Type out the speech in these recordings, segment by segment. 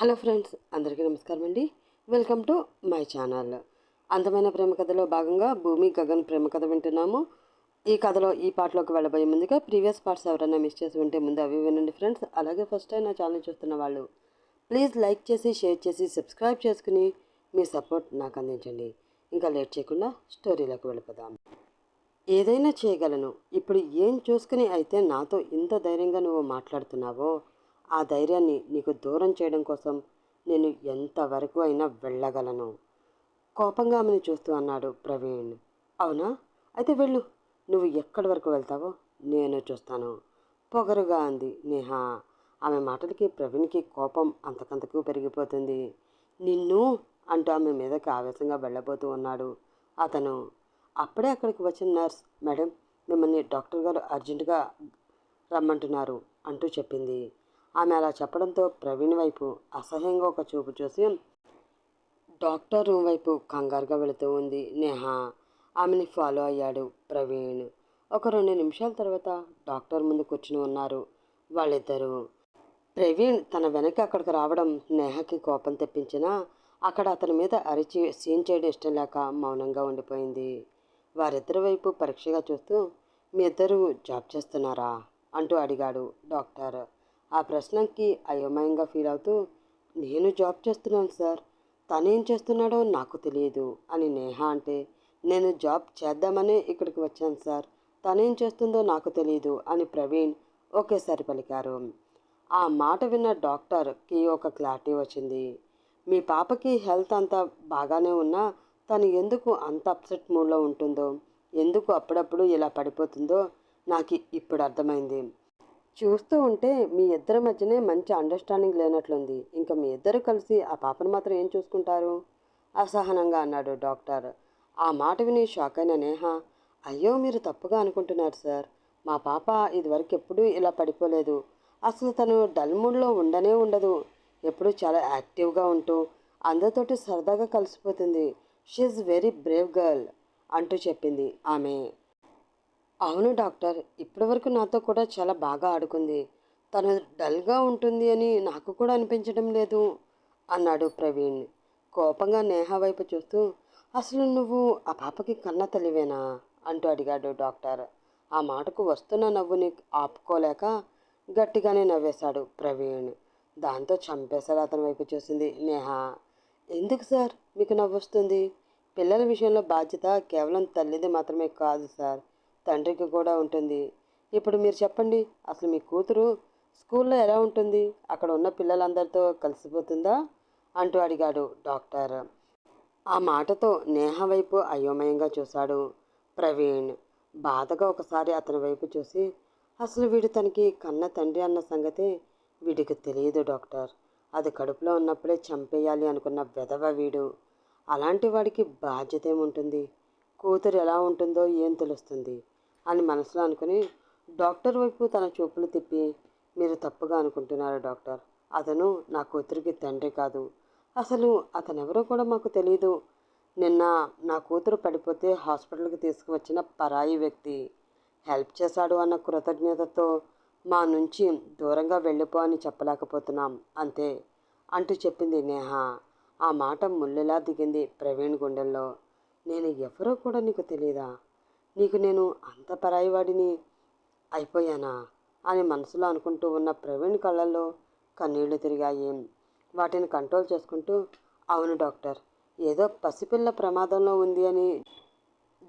Hello friends అందరికీ నమస్కారం అండి. Welcome to my channel. అందమైన ప్రేమ కథలో భాగంగా భూమి గగన్ ప్రేమ కథ వింటున్నాము. ఈ కథలో ఈ పాటలోకి వెళ్ళబోయే ముందుగా ప్రీవియస్ పార్ట్స్ ఎవరైనా మిస్ చేసి ఉంటే ముందు అవి వినండి ఫ్రెండ్స్. అలాగే ఫస్ట్ టైం నా ఛానల్ చూస్తున్న వాళ్ళు ప్లీజ్ లైక్ చేసి షేర్ చేసి సబ్స్క్రైబ్ చేసుకుని మీ సపోర్ట్ నాకు అందించండి. ఇంకా లేట్ చేయకుండా స్టోరీలోకి వెళ్ళిపోదాం. ఏదైనా చేయగలను. ఇప్పుడు ఏం చూసుకుని అయితే నాతో ఇంత ధైర్యంగా నువ్వు మాట్లాడుతున్నావో ఆ ధైర్యాన్ని నీకు దూరం చేయడం కోసం నేను ఎంతవరకు అయినా వెళ్ళగలను. కోపంగా ఆమెను చూస్తూ అన్నాడు ప్రవీణ్. అవునా? అయితే వెళ్ళు. నువ్వు ఎక్కడి వరకు వెళ్తావో నేను చూస్తాను. పొగరుగా అంది నేహ. ఆమె మాటలకి ప్రవీణ్కి కోపం అంతకంతకు పెరిగిపోతుంది. నిన్ను అంటూ ఆమె మీదకి ఆవేశంగా వెళ్ళబోతూ ఉన్నాడు అతను. అప్పుడే అక్కడికి వచ్చిన నర్స్ మేడం మిమ్మల్ని డాక్టర్ గారు అర్జెంటుగా రమ్మంటున్నారు అంటూ చెప్పింది. ఆమె అలా చెప్పడంతో ప్రవీణ్ వైపు అసహ్యంగా ఒక చూపు చూసి డాక్టర్ రూమ్ వైపు కంగారుగా వెళుతూ ఉంది నేహ. ఆమెని ఫాలో అయ్యాడు ప్రవీణ్. ఒక రెండు నిమిషాల తర్వాత డాక్టర్ ముందు కూర్చుని ఉన్నారు వాళ్ళిద్దరూ. ప్రవీణ్ తన వెనక్కి అక్కడికి రావడం నేహకి కోపం తెప్పించినా అక్కడ అతని మీద అరిచి సీన్ చేయడం ఇష్టం లేక మౌనంగా ఉండిపోయింది. వారిద్దరి వైపు పరీక్షగా చూస్తూ మీ ఇద్దరు జాబ్ చేస్తున్నారా? అంటూ అడిగాడు డాక్టర్. ఆ ప్రశ్నకి అయోమయంగా ఫీల్ అవుతూ నేను జాబ్ చేస్తున్నాను సార్. తనేం చేస్తున్నాడో నాకు తెలియదు అని నేహ అంటే నేను జాబ్ చేద్దామనే ఇక్కడికి వచ్చాను సార్. తనేం చేస్తుందో నాకు తెలియదు అని ప్రవీణ్ ఒకేసారి పలికారు. ఆ మాట విన్న డాక్టర్కి ఒక క్లారిటీ వచ్చింది. మీ పాపకి హెల్త్ అంతా బాగానే ఉన్నా తను ఎందుకు అంత అప్సెట్ మూడ్లో ఉంటుందో ఎందుకు అప్పుడప్పుడు ఇలా పడిపోతుందో నాకు ఇప్పుడు అర్థమైంది. చూస్తూ ఉంటే మీ ఇద్దరి మధ్యనే మంచి అండర్స్టాండింగ్ లేనట్లుంది. ఇంకా మీ ఇద్దరు కలిసి ఆ పాపను మాత్రం ఏం చూసుకుంటారు? అసహనంగా అన్నాడు డాక్టర్. ఆ మాట విని షాక్ అయిన నేహ అయ్యో మీరు తప్పుగా అనుకుంటున్నారు సార్. మా పాప ఇదివరకు ఎప్పుడూ ఇలా పడిపోలేదు. అసలు తను డల్ మూడ్లో ఉండనే ఉండదు. ఎప్పుడూ చాలా యాక్టివ్గా ఉంటూ అందరితోటి సరదాగా కలిసిపోతుంది. షీఈ్ వెరీ బ్రేవ్ గర్ల్ అంటూ చెప్పింది ఆమె. అవును డాక్టర్ ఇప్పటివరకు నాతో కూడా చాలా బాగా ఆడుకుంది. తను డల్గా ఉంటుంది అని నాకు కూడా అనిపించడం లేదు అన్నాడు ప్రవీణ్. కోపంగా నేహ వైపు చూస్తూ అసలు నువ్వు ఆ పాపకి కన్న తల్లివేనా? అంటూ అడిగాడు డాక్టర్. ఆ మాటకు వస్తున్న నవ్వుని ఆపుకోలేక గట్టిగానే నవ్వేశాడు ప్రవీణ్. దాంతో చంపేశాడు అతని వైపు చూసింది నేహ. ఎందుకు సార్ మీకు నవ్వొస్తుంది? పిల్లల విషయంలో బాధ్యత కేవలం తల్లిది మాత్రమే కాదు సార్. తండ్రికి కూడా ఉంటుంది. ఇప్పుడు మీరు చెప్పండి అసలు మీ కూతురు స్కూల్లో ఎలా ఉంటుంది? అక్కడ ఉన్న పిల్లలందరితో కలిసిపోతుందా? అంటూ అడిగాడు డాక్టర్. ఆ మాటతో నేహ వైపు అయోమయంగా చూశాడు ప్రవీణ్. బాధగా ఒకసారి అతని వైపు చూసి అసలు వీడు తనకి కన్న తండ్రి అన్న సంగతి వీడికి తెలియదు డాక్టర్. అది కడుపులో ఉన్నప్పుడే చంపేయాలి అనుకున్న వెధవ వీడు. అలాంటి వాడికి బాధ్యత ఏముంటుంది? కూతురు ఎలా ఉంటుందో ఏం తెలుస్తుంది? అని మనసులో అనుకుని డాక్టర్ వైపు తన చూపులు తిప్పి మీరు తప్పుగా అనుకుంటున్నారు డాక్టర్? అతను నా కూతురికి తండ్రి కాదు. అసలు అతను ఎవరో కూడా మాకు తెలియదు నిన్న నా కూతురు పడిపోతే హాస్పిటల్కి తీసుకువచ్చిన పరాయి వ్యక్తి హెల్ప్ చేశాడు అన్న కృతజ్ఞతతో మా నుంచి దూరంగా వెళ్ళిపో అని చెప్పలేకపోతున్నాం అంతే అంటూ చెప్పింది నేహ. ఆ మాట ముళ్ళెలా దిగింది ప్రవీణ్ గుండెల్లో. నేను ఎవరో కూడా నీకు తెలియదా నీకు నేను అంత పరాయివాడిని అయిపోయానా? అని మనసులో అనుకుంటూ ఉన్న ప్రవీణ్ కళ్ళల్లో కన్నీళ్ళు తిరిగాయి. వాటిని కంట్రోల్ చేసుకుంటూ అవును డాక్టర్ ఏదో పసిపిల్ల ప్రమాదంలో ఉంది అని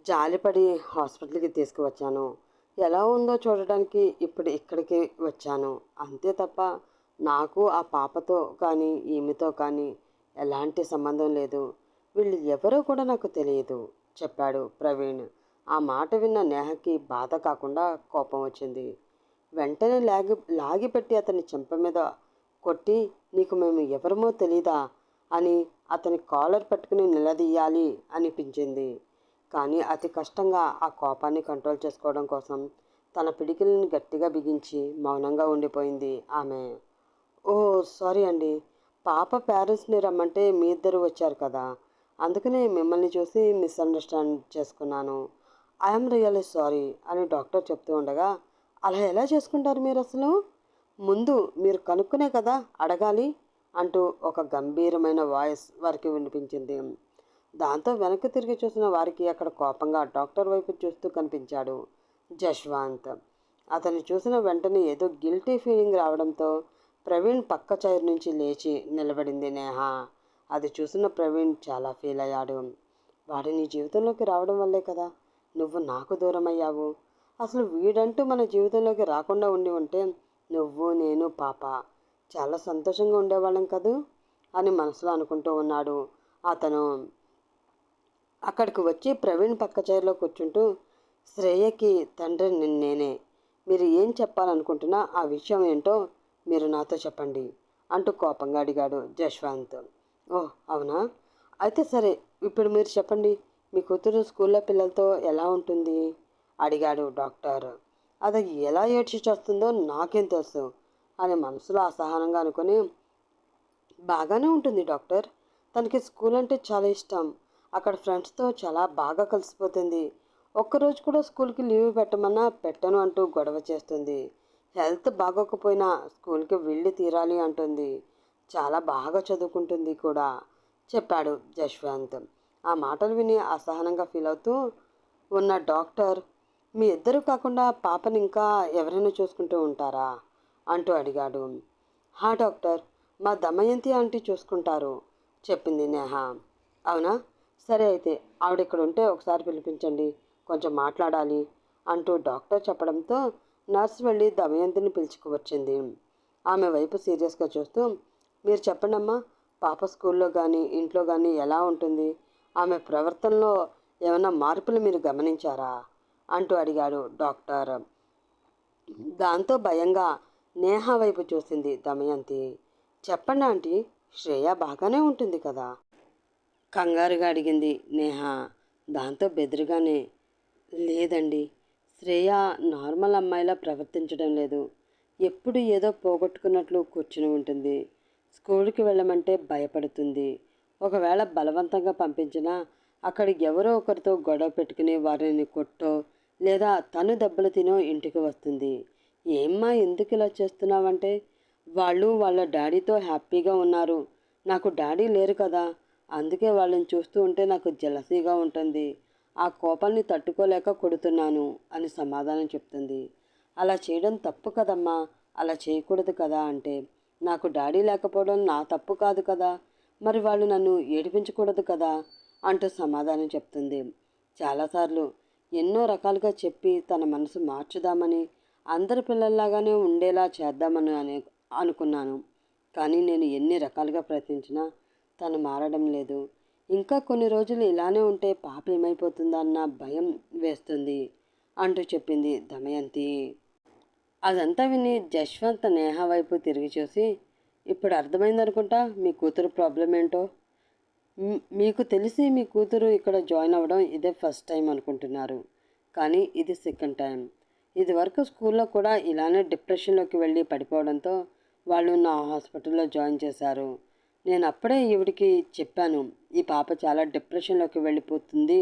జాలిపడి హాస్పిటల్కి తీసుకువచ్చాను. ఎలా ఉందో చూడడానికి ఇప్పుడు ఇక్కడికి వచ్చాను. అంతే తప్ప నాకు ఆ పాపతో కానీ ఈమెతో కానీ ఎలాంటి సంబంధం లేదు. వీళ్ళు ఎవరో కూడా నాకు తెలియదు చెప్పాడు ప్రవీణ్. ఆ మాట విన్న నేహకి బాధ కాకుండా కోపం వచ్చింది. వెంటనే లాగి లాగిపెట్టి అతని చెంప మీద కొట్టి నీకు మేము ఎవరమో తెలీదా అని అతని కాలర్ పట్టుకుని నిలదీయాలి అనిపించింది. కానీ అతి కష్టంగా ఆ కోపాన్ని కంట్రోల్ చేసుకోవడం కోసం తన పిడికిలను గట్టిగా బిగించి మౌనంగా ఉండిపోయింది ఆమె. ఓ సారీ అండి. పాప పేరెంట్స్ని రమ్మంటే మీ ఇద్దరు వచ్చారు కదా. అందుకనే మిమ్మల్ని చూసి మిస్అండర్స్టాండ్ చేసుకున్నాను. ఐఎమ్ రియల్లీ సారీ అని డాక్టర్ చెప్తూ ఉండగా అలా ఎలా చేసుకుంటారు మీరు అసలు? ముందు మీరు కనుక్కునే కదా అడగాలి అంటూ ఒక గంభీరమైన వాయిస్ వారికి వినిపించింది. దాంతో వెనక్కి తిరిగి చూసిన వారికి అక్కడ కోపంగా డాక్టర్ వైపు చూస్తూ కనిపించాడు జశ్వాంత్. అతన్ని చూసిన వెంటనే ఏదో గిల్టీ ఫీలింగ్ రావడంతో ప్రవీణ్ పక్క చైర్ నుంచి లేచి నిలబడింది నేహ. అది చూసిన ప్రవీణ్ చాలా ఫీల్ అయ్యాడు. వాడి నీ జీవితంలోకి రావడం వల్లే కదా నువ్వు నాకు దూరం అయ్యావు అసలు వీడంటూ మన జీవితంలోకి రాకుండా ఉండి ఉంటే నువ్వు నేను పాప చాలా సంతోషంగా ఉండేవాళ్ళం కదూ? అని మనసులో అనుకుంటూ ఉన్నాడు. అతను అక్కడికి వచ్చి ప్రవీణ్ పక్క చైర్లో కూర్చుంటూ శ్రేయకి తండ్రి నేనే. మీరు ఏం చెప్పాలనుకుంటున్నా ఆ విషయం ఏంటో మీరు నాతో చెప్పండి అంటూ కోపంగా అడిగాడు జశ్వంత్. ఓ అవునా? అయితే సరే ఇప్పుడు మీరు చెప్పండి. మీ కూతురు స్కూల్లో పిల్లలతో ఎలా ఉంటుంది? అడిగాడు డాక్టర్. అది ఎలా ఏడ్చి చేస్తుందో నాకేం తెలుసు అని మనసులో అసహనంగా అనుకుని బాగానే ఉంటుంది డాక్టర్. తనకి స్కూల్ అంటే చాలా ఇష్టం. అక్కడ ఫ్రెండ్స్తో చాలా బాగా కలిసిపోతుంది. ఒక్కరోజు కూడా స్కూల్కి లీవ్ పెట్టమన్నా పెట్టను అంటూ గొడవ చేస్తుంది. హెల్త్ బాగోకపోయినా స్కూల్కి వెళ్ళి తీరాలి అంటుంది. చాలా బాగా చదువుకుంటుంది కూడా చెప్పాడు జశ్వంత్. ఆ మాటలు విని అసహనంగా ఫీల్ అవుతూ ఉన్న డాక్టర్ మీ ఇద్దరు కాకుండా పాపని ఇంకా ఎవరైనా చూసుకుంటూ ఉంటారా? అంటూ అడిగాడు. హా డాక్టర్ మా దమయంతి ఆంటీ చూసుకుంటారు చెప్పింది నేహ. అవునా? సరే అయితే ఆవిడ ఇక్కడ ఉంటే ఒకసారి పిలిపించండి కొంచెం మాట్లాడాలి అంటూ డాక్టర్ చెప్పడంతో నర్స్ వెళ్ళి దమయంతిని పిలుచుకువచ్చింది. ఆమె వైపు సీరియస్గా చూస్తూ మీరు చెప్పండమ్మా పాప స్కూల్లో కానీ ఇంట్లో కానీ ఎలా ఉంటుంది? ఆమె ప్రవర్తనలో ఏమైనా మార్పులు మీరు గమనించారా? అంటూ అడిగాడు డాక్టర్. దాంతో భయంగా నేహ వైపు చూసింది దమయంతి. చెప్పండి ఆంటీ శ్రేయ బాగానే ఉంటుంది కదా? కంగారుగా అడిగింది నేహ. దాంతో బెదిరిగానే లేదండి శ్రేయ నార్మల్ అమ్మాయిలా ప్రవర్తించడం లేదు. ఎప్పుడు ఏదో పోగొట్టుకున్నట్లు కూర్చుని ఉంటుంది. స్కూల్కి వెళ్ళమంటే భయపడుతుంది. ఒకవేళ బలవంతంగా పంపించినా అక్కడికి ఎవరో ఒకరితో గొడవ పెట్టుకుని వారిని కొట్టో లేదా తను దెబ్బలు తినో ఇంటికి వస్తుంది. ఏమ్మా ఎందుకు ఇలా చేస్తున్నావంటే? వాళ్ళు వాళ్ళ డాడీతో హ్యాపీగా ఉన్నారు. నాకు డాడీ లేరు కదా. అందుకే వాళ్ళని చూస్తూ ఉంటే నాకు జలసీగా ఉంటుంది. ఆ కోపాన్ని తట్టుకోలేక కొడుతున్నాను అని సమాధానం చెప్తుంది. అలా చేయడం తప్పు కదమ్మా. అలా చేయకూడదు కదా అంటే. నాకు డాడీ లేకపోవడం నా తప్పు కాదు కదా. మరి వాళ్ళు నన్ను ఏడిపించకూడదు కదా అంటూ సమాధానం చెప్తుంది. చాలాసార్లు ఎన్నో రకాలుగా చెప్పి తన మనసు మార్చుదామని అందరి పిల్లల్లాగానే ఉండేలా చేద్దామని అని అనుకున్నాను. కానీ నేను ఎన్ని రకాలుగా ప్రయత్నించినా తను మారడం లేదు. ఇంకా కొన్ని రోజులు ఇలానే ఉంటే పాప ఏమైపోతుందన్న భయం వేస్తుంది అంటూ చెప్పింది దమయంతి. అదంతా విని జశ్వంత్ నేహ వైపు తిరిగి చూసి ఇప్పుడు అర్థమైందనుకుంటా మీ కూతురు ప్రాబ్లం ఏంటో? మీకు తెలిసి మీ కూతురు ఇక్కడ జాయిన్ అవ్వడం ఇదే ఫస్ట్ టైం అనుకుంటున్నారు. కానీ ఇది సెకండ్ టైం ఇది వరకు స్కూల్లో కూడా ఇలానే డిప్రెషన్లోకి వెళ్ళి పడిపోవడంతో వాళ్ళు నా హాస్పిటల్లో జాయిన్ చేశారు. నేను అప్పుడే ఈవిడికి చెప్పాను ఈ పాప చాలా డిప్రెషన్లోకి వెళ్ళిపోతుంది.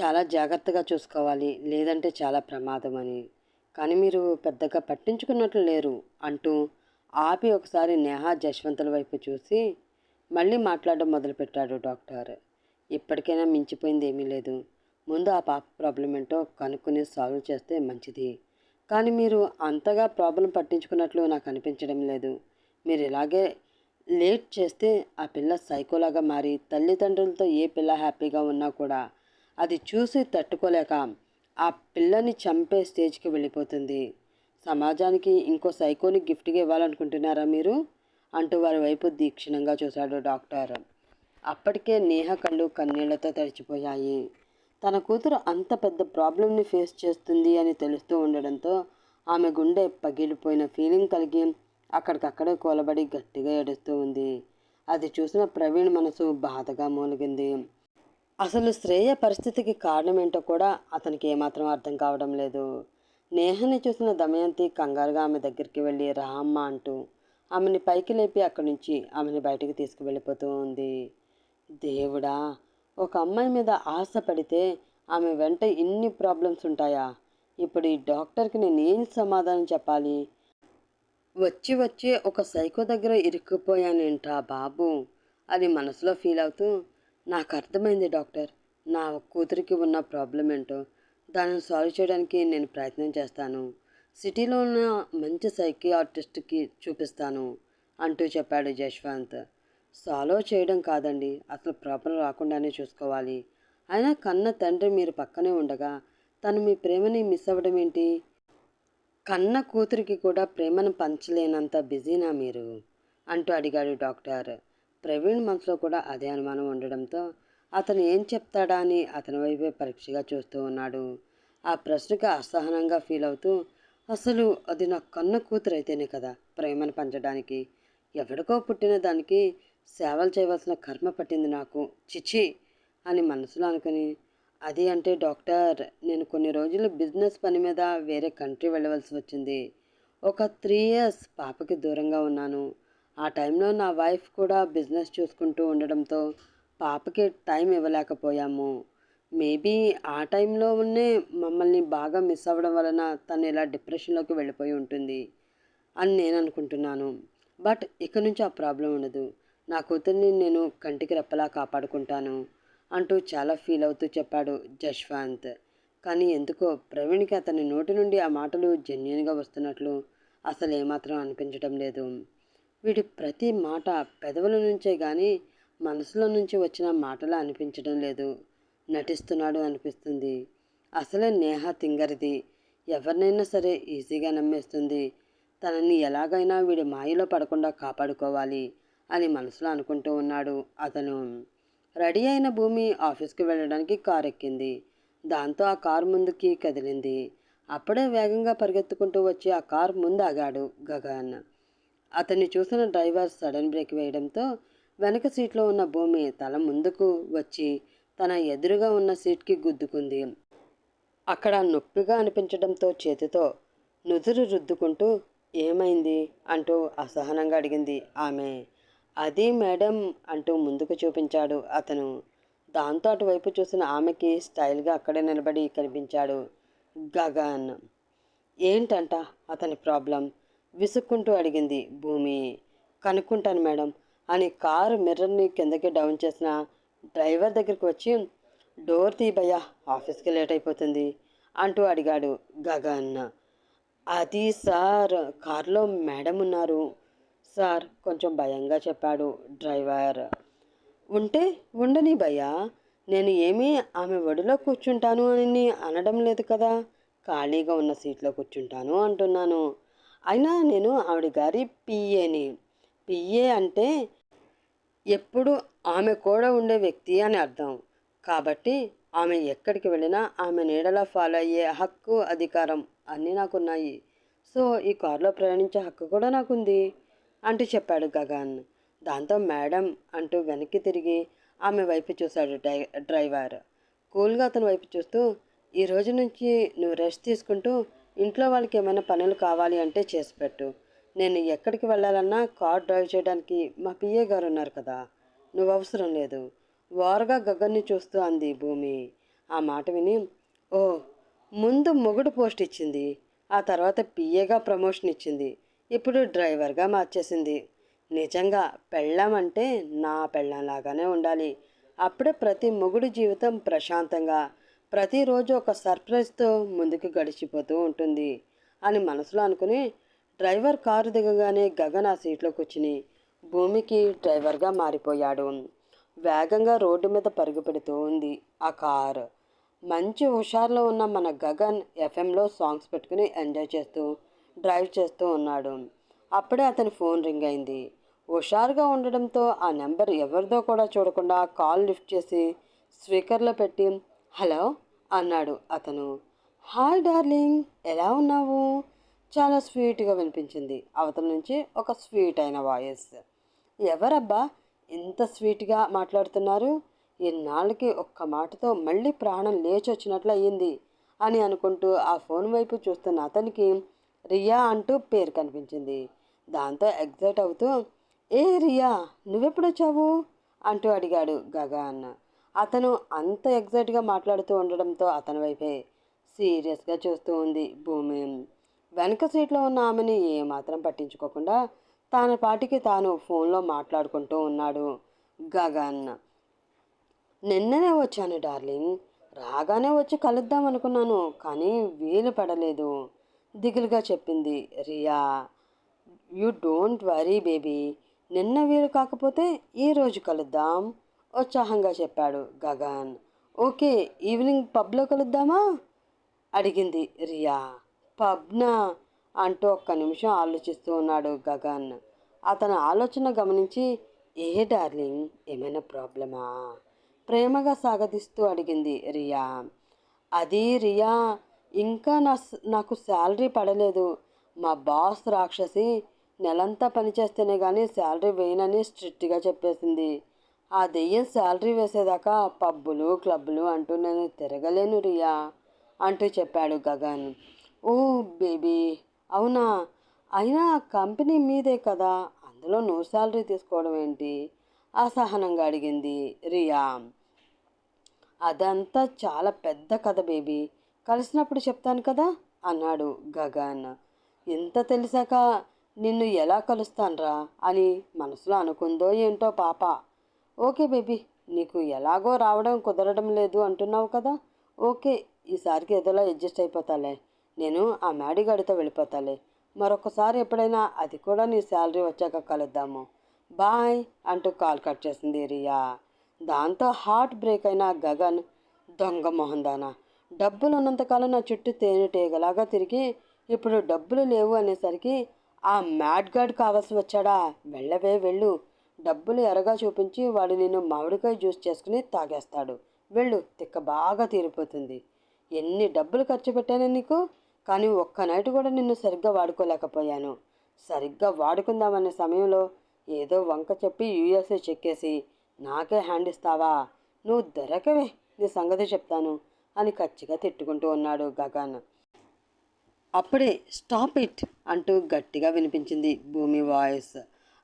చాలా జాగ్రత్తగా చూసుకోవాలి. లేదంటే చాలా ప్రమాదం అని. కానీ మీరు పెద్దగా పట్టించుకున్నట్లు లేరు అంటూ ఆపి ఒకసారి నేహా జశ్వంతుల వైపు చూసి మళ్ళీ మాట్లాడడం మొదలుపెట్టాడు డాక్టర్. ఇప్పటికైనా మించిపోయింది ఏమీ లేదు. ముందు ఆ పాప ప్రాబ్లం ఏంటో కనుక్కొని సాల్వ్ చేస్తే మంచిది. కానీ మీరు అంతగా ప్రాబ్లం పట్టించుకున్నట్లు నాకు అనిపించడం లేదు. మీరు ఇలాగే లేట్ చేస్తే ఆ పిల్ల సైకోలాగా మారి తల్లిదండ్రులతో ఏ పిల్ల హ్యాపీగా ఉన్నా కూడా అది చూసి తట్టుకోలేక ఆ పిల్లని చంపే స్టేజ్కి వెళ్ళిపోతుంది. సమాజానికి ఇంకో సైకోని గిఫ్ట్గా ఇవ్వాలనుకుంటున్నారా మీరు? అంటూ వారి వైపు దీక్షణంగా చూశాడు డాక్టర్. అప్పటికే నేహ కళ్ళు కన్నీళ్ళతో తడిచిపోయాయి తన కూతురు అంత పెద్ద ప్రాబ్లంని ఫేస్ చేస్తుంది అని తెలుస్తూ ఉండడంతో ఆమె గుండె పగిలిపోయిన ఫీలింగ్ కలిగి అక్కడికక్కడే కూలబడి గట్టిగా ఏడుస్తూ ఉంది. అది చూసిన ప్రవీణ్ మనసు బాధగా మూలిగింది. అసలు శ్రేయ పరిస్థితికి కారణం ఏంటో కూడా అతనికి ఏమాత్రం అర్థం కావడం లేదు. నేహని చూసిన దమయంతి కంగారుగా ఆమె దగ్గరికి వెళ్ళి రామ్మ అంటూ ఆమెని పైకి లేపి అక్కడి నుంచి ఆమెని బయటికి తీసుకువెళ్ళిపోతూ ఉంది. దేవుడా ఒక అమ్మాయి మీద ఆశ పడితే ఆమె వెంట ఇన్ని ప్రాబ్లమ్స్ ఉంటాయా? ఇప్పుడు ఈ డాక్టర్కి నేను ఏం సమాధానం చెప్పాలి? వచ్చి వచ్చి ఒక సైకో దగ్గర ఇరుక్కుపోయానేంట్రా బాబు? అని మనసులో ఫీల్ అవుతూ నాకు అర్థమైంది డాక్టర్ నా కూతురికి ఉన్న ప్రాబ్లం ఏంటో దానిని సాల్వ్ చేయడానికి నేను ప్రయత్నం చేస్తాను. సిటీలో ఉన్న మంచి సైకిల్ ఆర్టిస్ట్కి చూపిస్తాను అంటూ చెప్పాడు జశ్వంత్. సాల్వ్ చేయడం కాదండి అసలు ప్రాబ్లం రాకుండానే చూసుకోవాలి. అయినా కన్న తండ్రి మీరు పక్కనే ఉండగా తను మీ ప్రేమని మిస్ అవ్వడం ఏంటి? కన్న కూతురికి కూడా ప్రేమను పంచలేనంత బిజీనా మీరు? అంటూ అడిగాడు డాక్టర్. ప్రవీణ్ మనసులో కూడా అదే అనుమానం ఉండడంతో అతను ఏం చెప్తాడా అని అతని వైపే పరీక్షగా చూస్తూ ఉన్నాడు. ఆ ప్రశ్నకు అసహనంగా ఫీల్ అవుతూ అసలు అది నా కన్న కూతురు అయితేనే కదా ప్రేమను పంచడానికి. ఎవడికో పుట్టిన దానికి సేవలు చేయవలసిన కర్మ పట్టింది నాకు. చిచి అని మనసులో అనుకుని అది అంటే డాక్టర్ నేను కొన్ని రోజులు బిజినెస్ పని మీద వేరే కంట్రీ వెళ్ళవలసి వచ్చింది. ఒక త్రీ ఇయర్స్ పాపకి దూరంగా ఉన్నాను. ఆ టైంలో నా వైఫ్ కూడా బిజినెస్ చూసుకుంటూ ఉండడంతో పాపకి టైం ఇవ్వలేకపోయాము. మేబీ ఆ టైంలో ఉన్నే మమ్మల్ని బాగా మిస్ అవ్వడం వలన తను ఇలా డిప్రెషన్లోకి వెళ్ళిపోయి ఉంటుంది అని నేను అనుకుంటున్నాను. బట్ ఇక నుంచి ఆ ప్రాబ్లం ఉండదు. నా కూతుర్ని నేను కంటికి రెప్పలా కాపాడుకుంటాను అంటూ చాలా ఫీల్ అవుతూ చెప్పాడు జశ్వాంత్. కానీ ఎందుకో ప్రవీణ్కి అతని నోటి నుండి ఆ మాటలు జెన్యున్గా వస్తున్నట్లు అసలు ఏమాత్రం అనిపించడం లేదు. వీడి ప్రతి మాట పెదవుల నుంచే కానీ మనసులో నుంచి వచ్చిన మాటలు అనిపించడం లేదు. నటిస్తున్నాడు అనిపిస్తుంది. అసలే నేహ తింగరిది. ఎవరినైనా సరే ఈజీగా నమ్మేస్తుంది. తనని ఎలాగైనా వీడి మాయలో పడకుండా కాపాడుకోవాలి అని మనసులో అనుకుంటూ ఉన్నాడు అతను. రెడీ అయిన భూమి ఆఫీస్కి వెళ్ళడానికి కారు ఎక్కింది దాంతో ఆ కారు ముందుకి కదిలింది. అప్పుడే వేగంగా పరిగెత్తుకుంటూ వచ్చి ఆ కారు ముందు ఆగాడు గగన్. అతన్ని చూసిన డ్రైవర్ సడన్ బ్రేక్ వేయడంతో వెనక సీట్లో ఉన్న భూమి తల ముందుకు వచ్చి తన ఎదురుగా ఉన్న సీట్కి గుద్దుకుంది. అక్కడ నొప్పిగా అనిపించడంతో చేతితో నుదురు రుద్దుకుంటూ ఏమైంది అంటూ అసహనంగా అడిగింది ఆమె. అది మేడం అంటూ ముందుకు చూపించాడు అతను. దాంతో అటువైపు చూసిన ఆమెకి స్టైల్గా అక్కడే నిలబడి కనిపించాడు గగన్. ఏంటంట అతని ప్రాబ్లం? విసుక్కుంటూ అడిగింది భూమి. కనుక్కుంటాను మేడం. అని కారు మిర్రర్ని కిందకి డౌన్ చేసిన డ్రైవర్ దగ్గరికి వచ్చి డోర్ తీ భయ ఆఫీస్కి లేట్ అయిపోతుంది అంటూ అడిగాడు గగన్న అది సార్ కారులో మేడం ఉన్నారు. సార్ కొంచెం భయంగా చెప్పాడు డ్రైవర్. ఉంటే ఉండని భయ్యా నేను ఏమీ ఆమె ఒడిలో కూర్చుంటాను అని అనడం లేదు కదా ఖాళీగా ఉన్న సీట్లో కూర్చుంటాను అంటున్నాను. అయినా నేను ఆవిడ గారి పిఏని పిఏ అంటే ఎప్పుడు ఆమె కూడా ఉండే వ్యక్తి అని అర్థం. కాబట్టి ఆమె ఎక్కడికి వెళ్ళినా ఆమె నీడలా ఫాలో అయ్యే హక్కు అధికారం అన్నీ నాకున్నాయి. సో ఈ కారులో ప్రయాణించే హక్కు కూడా నాకుంది అంటూ చెప్పాడు గగన్. దాంతో మేడం అంటూ వెనక్కి తిరిగి ఆమె వైపు చూశాడు డ్రైవర్. కూల్గా అతని వైపు చూస్తూ ఈ రోజు నుంచి నువ్వు రెస్ట్ తీసుకుంటూ ఇంట్లో వాళ్ళకి ఏమైనా పనులు కావాలి అంటే చేసి పెట్టు. నేను ఎక్కడికి వెళ్ళాలన్నా కార్ డ్రైవ్ చేయడానికి మా పిఏ గారు ఉన్నారు కదా నువ్వు అవసరం లేదు. వారుగా గగన్ని చూస్తూ అంది భూమి. ఆ మాట విని ఓ ముందు మొగుడు పోస్ట్ ఇచ్చింది. ఆ తర్వాత పిఏగా ప్రమోషన్ ఇచ్చింది. ఇప్పుడు డ్రైవర్గా మార్చేసింది. నిజంగా పెళ్ళం అంటే నా పెళ్ళంలాగానే ఉండాలి. అప్పుడే ప్రతి మొగుడు జీవితం ప్రశాంతంగా ప్రతిరోజు ఒక సర్ప్రైజ్తో ముందుకు గడిచిపోతూ ఉంటుంది అని మనసులో అనుకుని డ్రైవర్ కారు దిగగానే గగన్ ఆ సీట్లో కూర్చుని భూమికి డ్రైవర్గా మారిపోయాడు. వేగంగా రోడ్డు మీద పరుగు పెడుతూ ఉంది ఆ కారు. మంచి హుషారులో ఉన్న మన గగన్ ఎఫ్ఎంలో సాంగ్స్ పెట్టుకుని ఎంజాయ్ చేస్తూ డ్రైవ్ చేస్తూ ఉన్నాడు. అప్పుడే అతని ఫోన్ రింగ్ అయింది. హుషారుగా ఉండడంతో ఆ నెంబర్ ఎవరిదో కూడా చూడకుండా కాల్ లిఫ్ట్ చేసి స్పీకర్లో పెట్టి హలో అన్నాడు అతను. హాయ్ డార్లింగ్ ఎలా ఉన్నావు? చాలా స్వీట్గా వినిపించింది. అవతల నుంచి ఒక స్వీట్ అయిన వాయిస్. ఎవరబ్బా ఇంత స్వీట్గా మాట్లాడుతున్నారు? ఇన్నాళ్ళకి ఒక్క మాటతో మళ్ళీ ప్రాణం లేచి వచ్చినట్లు అయ్యింది అని అనుకుంటూ ఆ ఫోన్ వైపు చూస్తున్న అతనికి రియా అంటూ పేరు కనిపించింది. దాంతో ఎగ్జైట్ అవుతూ ఏ రియా నువ్వెప్పుడొచ్చావు? అంటూ అడిగాడు గగన్. అతను అంత ఎగ్జైట్గా మాట్లాడుతూ ఉండడంతో అతని వైపే సీరియస్గా చూస్తూ ఉంది భూమి. వెనక సీట్లో ఉన్న ఆమెని ఏమాత్రం పట్టించుకోకుండా తన పాటికి తాను ఫోన్లో మాట్లాడుకుంటూ ఉన్నాడు గగన్. నిన్ననే వచ్చాను డార్లింగ్. రాగానే వచ్చి కలుద్దాం అనుకున్నాను కానీ వీలు పడలేదు దిగులుగా చెప్పింది Riya. You don't worry baby. నిన్న వీలు కాకపోతే ఈరోజు కలుద్దాం ఉత్సాహంగా చెప్పాడు గగన్. ఓకే ఈవినింగ్ పబ్లో కలుద్దామా? అడిగింది రియా. పబ్నా అంటూ ఒక్క నిమిషం ఆలోచిస్తూ ఉన్నాడు గగన్. అతని ఆలోచన గమనించి ఏ డార్లింగ్ ఏమైనా ప్రాబ్లమా? ప్రేమగా సాగదీస్తూ అడిగింది రియా. అది రియా ఇంకా నా నాకు శాలరీ పడలేదు. మా బాస్ రాక్షసి నెలంతా పనిచేస్తేనే కానీ శాలరీ వేయనని స్ట్రిక్ట్గా చెప్పేసింది. ఆ దెయ్యం శాలరీ వేసేదాకా పబ్బులు క్లబ్బులు అంటూ నేను తిరగలేను రియా అంటూ చెప్పాడు గగన్. ఓ బేబీ అవునా? అయినా కంపెనీ మీదే కదా అందులో నువ్వు శాలరీ తీసుకోవడం ఏంటి? అసహనంగా అడిగింది రియా అదంతా చాలా పెద్ద కథ బేబీ కలిసినప్పుడు చెప్తాను కదా అన్నాడు గగన్. ఎంత తెలిసాక నిన్ను ఎలా కలుస్తానరా అని మనసులో అనుకుందో ఏంటో పాప. ఓకే బేబీ నీకు ఎలాగో రావడం కుదరడం లేదు అంటున్నావు కదా. ఓకే ఈసారికి ఏదోలా అడ్జస్ట్ అయిపోతాలే. నేను ఆ మేడిగాడితో వెళ్ళిపోతాలే. మరొకసారి ఎప్పుడైనా అది కూడా నీ శాలరీ వచ్చాక కలుద్దాము. బాయ్ అంటూ కాల్ కట్ చేసింది రియా. దాంతో హార్ట్ బ్రేక్ అయిన గగన్ దొంగ మొహందానా డబ్బులు ఉన్నంతకాలం నా చుట్టూ తేనెటీగలాగా తిరిగి ఇప్పుడు డబ్బులు లేవు అనేసరికి ఆ మ్యాడ్ గార్డ్ కావాల్సి వచ్చాడా? వెళ్ళవే వెళ్ళు. డబ్బులు ఎరగా చూపించి వాడు నిన్ను మామిడికాయ జ్యూస్ చేసుకుని తాగేస్తాడు. వెళ్ళు తిక్క బాగా తీరిపోతుంది. ఎన్ని డబ్బులు ఖర్చు పెట్టానే నీకు? కానీ ఒక్క నైట్ కూడా నిన్ను సరిగ్గా వాడుకోలేకపోయాను. సరిగ్గా వాడుకుందామనే సమయంలో ఏదో వంక చెప్పి యూఎస్ఏ చెక్కేసి నాకే హ్యాండ్ ఇస్తావా? నువ్వు దొరకవే నీ సంగతి చెప్తాను అని ఖచ్చిగా తిట్టుకుంటూ ఉన్నాడు గగన్. అప్పుడే స్టాప్ ఇట్ అంటూ గట్టిగా వినిపించింది భూమి వాయిస్.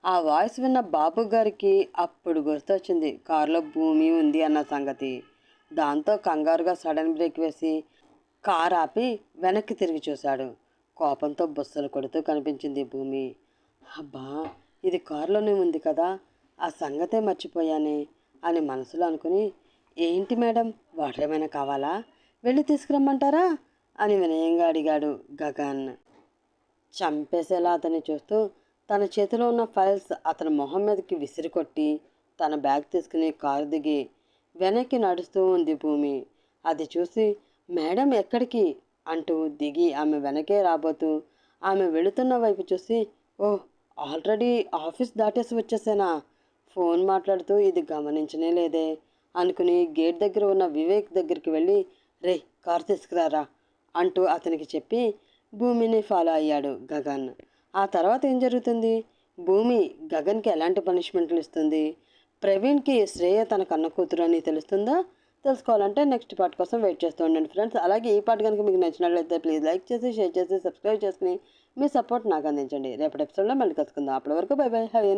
ఆ వాయిస్ విన్న బాబు గారికి అప్పుడు గుర్తొచ్చింది కారులో భూమి ఉంది అన్న సంగతి. దాంతో కంగారుగా సడన్ బ్రేక్ వేసి కార్ ఆపి వెనక్కి తిరిగి చూశాడు. కోపంతో బుస్సలు కొడుతూ కనిపించింది భూమి. అబ్బా ఇది కారులోనే ఉంది కదా ఆ సంగతే మర్చిపోయానే అని మనసులో అనుకుని ఏంటి మేడం వాటర్ ఏమైనా కావాలా? వెళ్ళి తీసుకురమ్మంటారా? అని వినయంగా అడిగాడు గగన్. చంపేసేలా అతన్ని చూస్తూ తన చేతిలో ఉన్న ఫైల్స్ అతని మొహం మీదకి విసిరికొట్టి తన బ్యాగ్ తీసుకుని కారు దిగి వెనక్కి నడుస్తూ ఉంది భూమి. అది చూసి మేడం ఎక్కడికి? అంటూ దిగి ఆమె వెనకే రాబోతూ ఆమె వెళుతున్న వైపు చూసి ఓ ఆల్రెడీ ఆఫీస్ దాటేసి వచ్చేసేనా? ఫోన్ మాట్లాడుతూ ఇది గమనించనే లేదే. అనుకుని గేట్ దగ్గర ఉన్న వివేక్ దగ్గరికి వెళ్ళి రే కార్ తీసుకురారా? అంటూ అతనికి చెప్పి భూమిని ఫాలో అయ్యాడు గగన్. ఆ తర్వాత ఏం జరుగుతుంది? భూమి గగన్కి ఎలాంటి పనిష్మెంట్లు ఇస్తుంది? ప్రవీణ్కి శ్రేయ తన కన్న కూతురు అని తెలుస్తుందా? తెలుసుకోవాలంటే నెక్స్ట్ పార్ట్ కోసం వెయిట్ చేస్తూ ఉండండి ఫ్రెండ్స్. అలాగే ఈ పార్ట్ కనుక మీకు నచ్చినట్లయితే ప్లీజ్ లైక్ చేసి షేర్ చేసి సబ్స్క్రైబ్ చేసుకుని మీ సపోర్ట్ నాకు అందించండి. రేపటి ఎపిసోడ్లో మళ్ళీ కలుసుకుందాం. అప్పటి వరకు బై బై. Have a